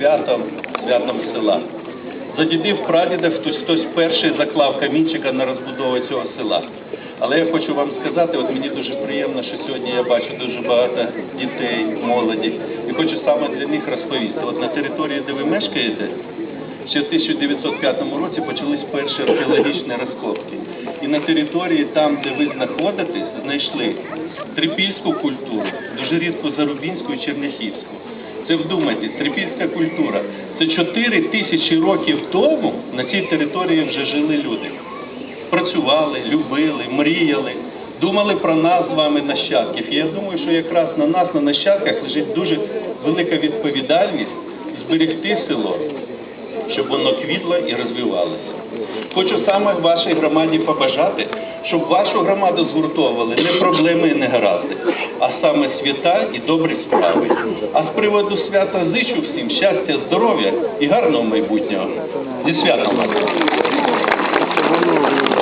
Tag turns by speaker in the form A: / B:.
A: святом, святом села. За дідів прадідів хтось хтось перший заклав камінчика на розбудову цього села. Але я хочу вам сказати, от мені дуже приємно, що сьогодні я бачу дуже багато дітей, молоді, і хочу саме для них розповісти. От на території, де ви мешкаєте, ще в 1905 році почались перші археологічні розкопки. І на території, там, де ви знаходитесь, знайшли трипільську культуру, дуже рідко зарубінську і черняхівську. Це вдумайтесь, трипільська культура. Це 4 тисячі років тому на цій території вже жили люди. Працювали, любили, мріяли, думали про нас з вами нащадків. І я думаю, що якраз на нас, на нащадках, лежить дуже велика відповідальність зберегти село, щоб воно квітло і розвивалося. Хочу саме вашій громаді побажати, щоб вашу громаду згуртовували не проблеми і не гаразди, а саме свята і добрі справи. А з приводу свята зичу всім щастя, здоров'я і гарного майбутнього. Зі святом вас!